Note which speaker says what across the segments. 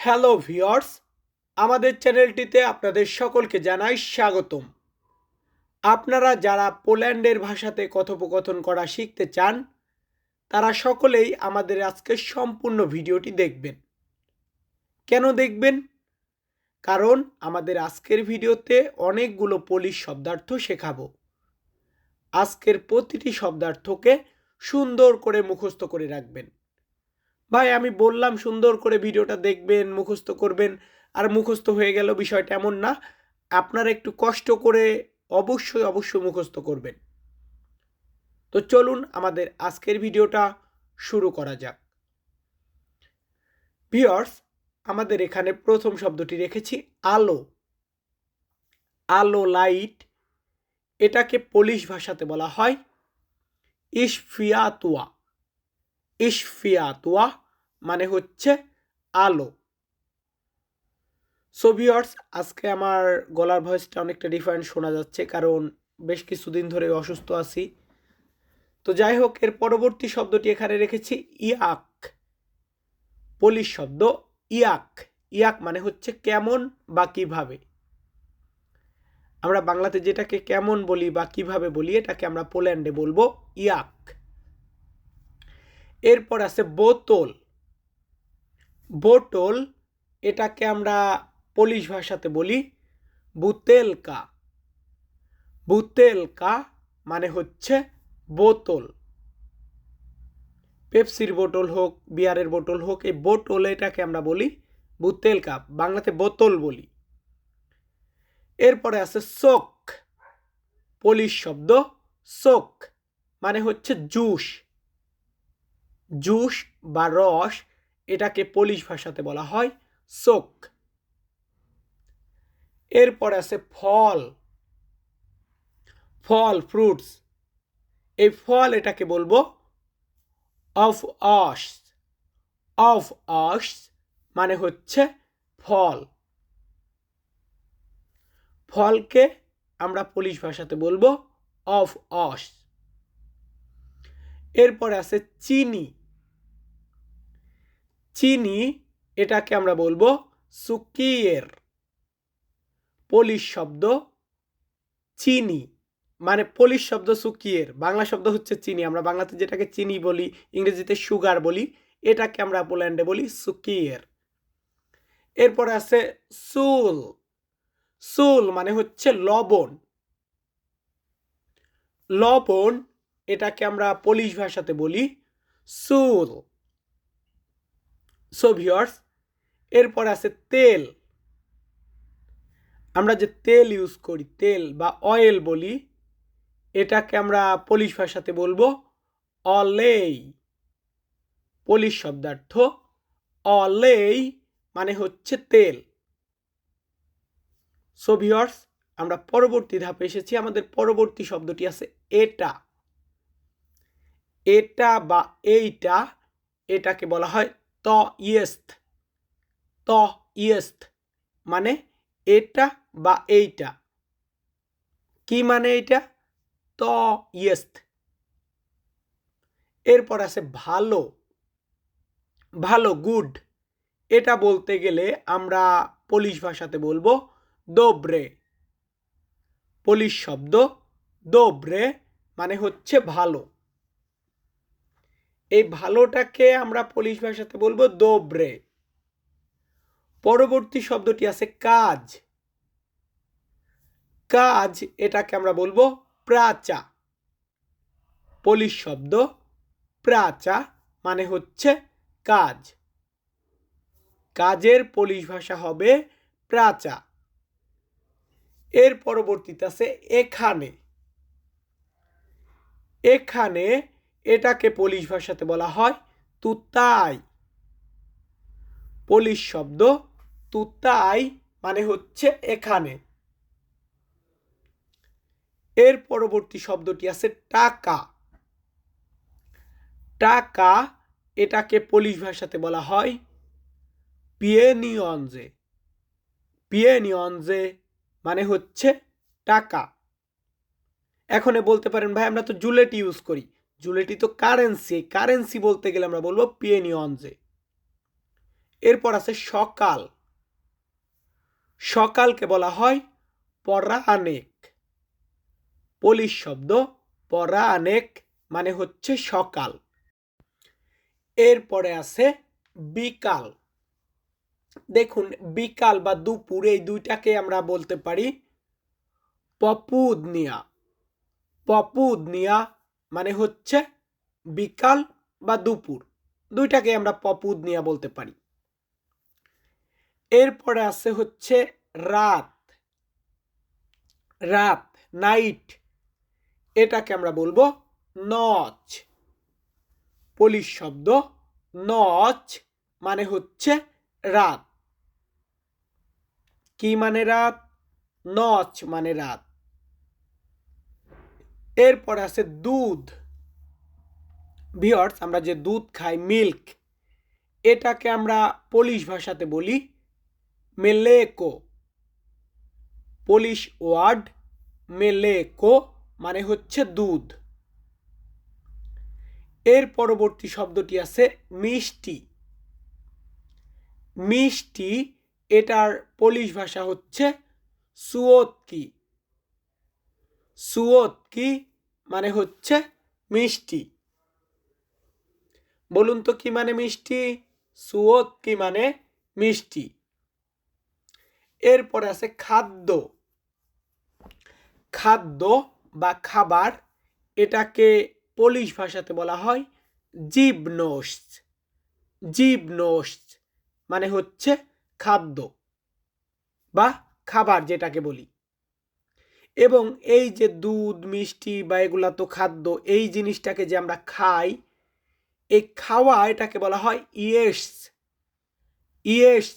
Speaker 1: Hello viewers আমাদের চ্যানেলটিতে আপনাদের সকলকে জানাই স্বাগতম। আপনারা যারা পোল্যান্ডের ভাষাতে কথোপকথন করা শিখতে চান, তারা সকলেই আমাদের আজকের সম্পূর্ণ ভিডিওটি দেখবেন। কেন দেখবেন? কারণ আমাদের আজকের ভিডিওতে অনেকগুলো পোলিশ শব্দার্থ শেখাবো। আজকের প্রতিটি শব্দার্থকে সুন্দর করে মুখস্থ করে রাখবেন। ভাই, আমি বললাম সুন্দর করে ভিডিওটা দেখবেন, মুখস্থ করবেন, আর মুখস্থ হয়ে গেল বিষয়টা এমন না, আপনারা একটু কষ্ট করে অবশ্যই অবশ্যই মুখস্থ করবেন। তো চলুন আমাদের আজকের ভিডিওটা শুরু করা যাক। ভিওর্স আমাদের এখানে প্রথম শব্দটি রেখেছি, আলো। আলো লাইট, এটাকে পোলিশ ভাষাতে বলা হয়, ইশফিয়াতুয়া। ইশফিয়াতুয়া মানে হচ্ছে আলো। সো ভিওর্স আজকে আমার গলার ভয়েসটা অনেকটা ডিফারেন্ট শোনা যাচ্ছে কারণ বেশ কিছুদিন ধরে অসুস্থ আছি। তো যাই হোক, এর পরবর্তী শব্দটি এখানে রেখেছি, ইয়াক। পলিশ শব্দ, ইয়াক। ইয়াক মানে হচ্ছে কেমন বা কীভাবে। আমরা বাংলাতে যেটাকে কেমন বলি বা কীভাবে বলি, এটাকে আমরা পোল্যান্ডে বলব ইয়াক। এরপর আছে বোতল। বোতল, এটাকে আমরা পোলিশ ভাষাতে বলি বুতেলকা। বুতেলকা মানে হচ্ছে বোতল। পেপসির বোতল হোক, বিয়ারের বোতল হোক, এই বোতল এটাকে আমরা বলি বুতেলকা, বাংলাতে বোতল বলি। এরপরে আছে সোক পোলিশ শব্দ সোক মানে হচ্ছে জুস। জুস বা রস, এটাকে পোলিশ ভাষাতে বলা হয় সোক। এরপরে আছে ফল। ফল, ফ্রুটস। এই ফল এটাকে বলব অফ অস অফ অস মানে হচ্ছে ফল। ফলকে আমরা পোলিশ ভাষাতে বলব অফ অস এরপরে আছে চিনি। চিনি, এটাকে আমরা বলব সুকিয়ের পোলিশ শব্দ চিনি মানে পোলিশ শব্দ সুকিয়ের বাংলা শব্দ হচ্ছে চিনি, আমরা বাংলাতে যেটাকে চিনি বলি, ইংরেজিতে সুগার বলি, এটাকে আমরা পোল্যান্ডে বলি সুকিয়ের এরপরে আছে সুল। সুল মানে হচ্ছে লবণ। লবণ, এটাকে আমরা পোলিশ ভাষাতে বলি সুল। সো ভিওর্স এরপর আছে তেল। আমরা যে তেল ইউজ করি, তেল বা অয়েল বলি, এটাকে আমরা পোলিশ ভাষাতে বলব অলেই। পোলিশ শব্দার্থ অলেই মানে হচ্ছে তেল। সো ভিওর্স আমরা পরবর্তী ধাপে এসেছি, আমাদের পরবর্তী শব্দটি আছে এটা। এটা বা এইটা, এটাকে বলা হয় ত ইয়েস্ত ত ইয়েস্ত মানে এটা বা এইটা। কি মানে এইটা? ত ইয়েস্ত এরপর আছে ভালো। ভালো, গুড। এটা বলতে গেলে আমরা পোলিশ ভাষাতে বলব দোব্রে পোলিশ শব্দ দোব্রে মানে হচ্ছে ভালো। এই ভালোটাকে আমরা পোলিশ ভাষাতে বলব দোব্রে পরবর্তী শব্দটি আছে কাজ। কাজ এটাকে আমরা বলব প্রাচা। পোলিশ শব্দ প্রাচা মানে হচ্ছে কাজ। কাজের পোলিশ ভাষা হবে প্রাচা। এর পরবর্তীতে আছে এখানে। এখানে এটাকে পোলিশ ভাষাতে বলা হয় তুতাই। পোলিশ শব্দ তুতাই মানে হচ্ছে এখানে। এর পরবর্তী শব্দটি আছে টাকা। টাকা এটাকে পোলিশ ভাষাতে বলা হয় পিয়েনিয়নজে। পিয়েনিয়নজে মানে হচ্ছে টাকা। এখন বলতে পারেন, ভাই, আমরা তো জুলেট ইউজ করি। জুলেটি তো কারেন্সি এই কারেন্সি বলতে গেলে আমরা বলব পিয়েনিয়নজে এরপর আছে সকাল। সকালকে বলা হয় পরানেক পোলিশ শব্দ পরানেক মানে হচ্ছে সকাল। এরপরে আছে বিকাল। দেখুন, বিকাল বা দুপুর, এই দুইটাকে আমরা বলতে পারি পপুদনিয়া। পপুদনিয়া মানে হচ্ছে বিকাল বা দুপুর। দুইটাকে আমরা পপুদনিয়া বলতে পারি। এরপরে আছে হচ্ছে রাত। রাত, নাইট। এটাকে আমরা বলব নচ। পোলিশ শব্দ নচ মানে হচ্ছে রাত। কি মানে রাত? নচ মানে রাত। এরপর আছে দুধ। ভিওর্স আমরা যে দুধ খাই মিল্ক এটাকে আমরা পোলিশ ভাষাতে বলি মেলেকো পোলিশ ওয়ার্ড মেলেকো মানে হচ্ছে দুধ। এর পরবর্তী শব্দটি আছে মিষ্টি। মিষ্টি, এটার পোলিশ ভাষা হচ্ছে সুয়তকি। সুয়তকি মানে হচ্ছে মিষ্টি। বলুন তো কি মানে মিষ্টি? সুয়তকি মানে মিষ্টি? এরপরে আছে খাদ্য। খাদ্য বা খাবার, এটাকে পোলিশ ভাষাতে বলা হয় জিবনোস জিবনোস মানে হচ্ছে খাদ্য বা খাবার যেটাকে বলি। এবং এই যে দুধ, মিষ্টি বা এগুলা তো খাদ্য, এই জিনিসটাকে যে আমরা খাই, এই খাওয়া এটাকে বলা হয় ইয়েস। ইয়েস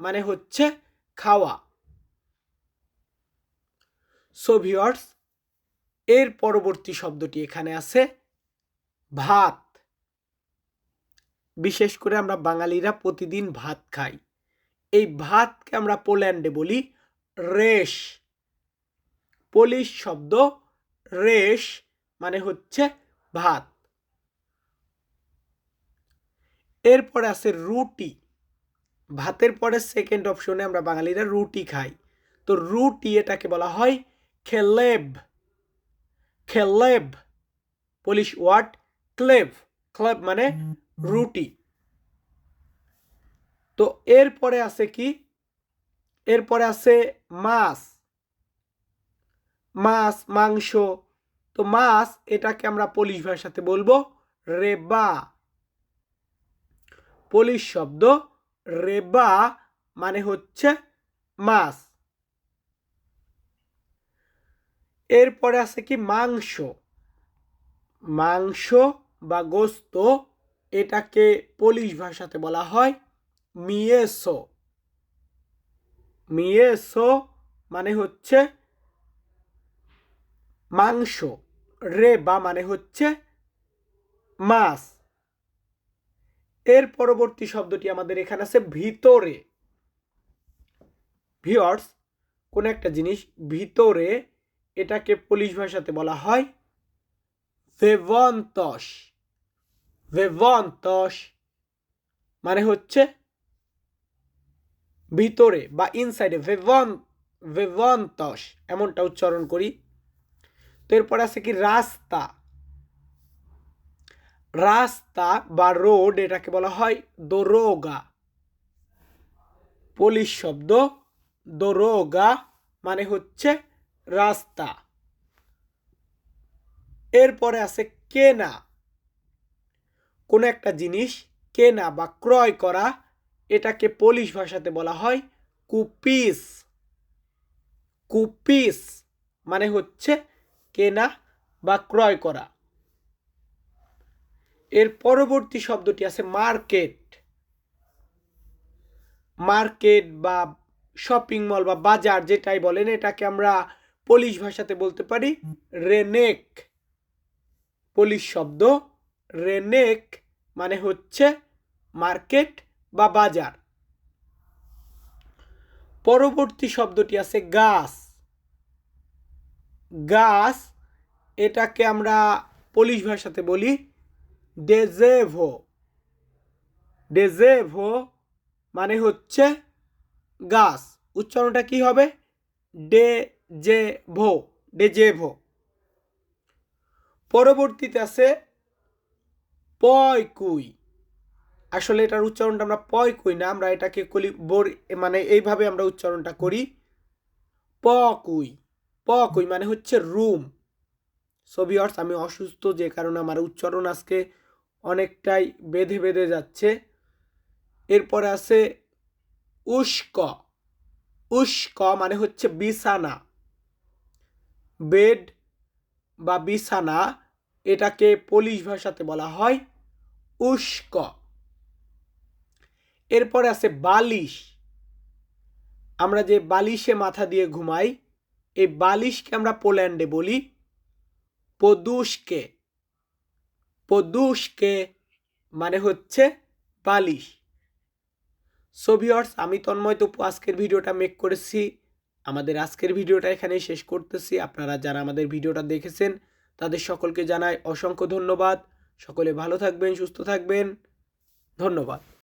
Speaker 1: মানে হচ্ছে খাওয়া। সোভিয়র্স এর পরবর্তী শব্দটি এখানে আছে ভাত। বিশেষ করে আমরা বাঙালিরা প্রতিদিন ভাত খাই। এই ভাতকে আমরা পোল্যান্ডে বলি রেশ। পোলিশ শব্দ, রেশ মানে হচ্ছে ভাত। এরপরে আছে রুটি। ভাতের পরে সেকেন্ড অপশনে আমরা বাঙালিরা রুটি খাই। তো রুটি এটাকে বলা হয় খেলেব। খেলেব, পোলিশ ওয়ার্ড ক্লেভ ক্লেব মানে রুটি। তো এরপরে আছে কি? এরপরে আছে মাছ। মাছ, মাংস। তো মাছ, এটাকে আমরা পোলিশ ভাষাতে বলব রেবা। পোলিশ শব্দ রেবা মানে হচ্ছে মাছ। এরপরে আছে কি মাংস? মাংস বা গোস্ত, এটাকে পোলিশ ভাষাতে বলা হয় মিয়েসো। মিয়েসো মানে হচ্ছে মাংস, রে বা মানে হচ্ছে মাছ। এর পরবর্তী শব্দটি আমাদের এখানে আছে ভিতরে। ভিওর্স কোন একটা জিনিস ভিতরে, এটাকে পুলিশ ভাষাতে বলা হয় ভেবন্তস ভেবন্তস মানে হচ্ছে ভিতরে বা ইনসাইডে ভেবন ভেবন্তস এমনটা উচ্চারণ করি। তো এরপর আছে কি রাস্তা। রাস্তা বা রোড এটাকে বলা হয় দোরোগা। পুলিশ শব্দ, দোরোগা মানে হচ্ছে রাস্তা। এরপরে আছে কেনা। কোনো একটা জিনিস কেনা বা ক্রয় করা, এটাকে পোলিশ ভাষাতে বলা হয় কুপিস। কুপিস মানে হচ্ছে কেনা বা ক্রয় করা। এর পরবর্তী শব্দটি আছে মার্কেট। মার্কেট বা শপিং মল বা বাজার যেটাই বলেন, এটাকে আমরা পোলিশ ভাষাতে বলতে পারি রেনেক। পোলিশ শব্দ রেনেক মানে হচ্ছে মার্কেট বা বাজার। পরবর্তী শব্দটি আছে গাছ। গাছ, এটাকে আমরা পোলিশ ভাষাতে বলি ডেজেভো ডেজেভো মানে হচ্ছে গাছ। উচ্চারণটা কি হবে? Deja vu deja vu পরবর্তীতে আছে পয় কুই আসলে এটার উচ্চারণটা আমরা পয় কুই না, আমরা এটাকে কলি বোর মানে এইভাবে আমরা উচ্চারণটা করি প কুই প কুই মানে হচ্ছে রুম। ছবি অর্থ আমি অসুস্থ, যে কারণে আমার উচ্চারণ আজকে অনেকটাই বেঁধে বেঁধে যাচ্ছে। এরপরে আছে উস্ক। উস্ক মানে হচ্ছে বিছানা। বেড বা বিছানা, এটাকে পোলিশ ভাষাতে বলা হয় উস্ক। এরপরে আছে বালিশ। আমরা যে বালিশে মাথা দিয়ে ঘুমাই এই বালিশকে আমরা পোল্যান্ডে বলি পদুষকে পদুষকে মানে হচ্ছে বালিশ। সোভিয়র্স আমি তন্ময় তপু, আজকের ভিডিওটা মেক করেছি। আমাদের আজকের ভিডিওটা এখানেই শেষ করতেছি। আপনারা যারা আমাদের ভিডিওটা দেখেছেন, তাদের সকলকে জানাই অসংখ্য ধন্যবাদ। সকলে ভালো থাকবেন, সুস্থ থাকবেন। ধন্যবাদ।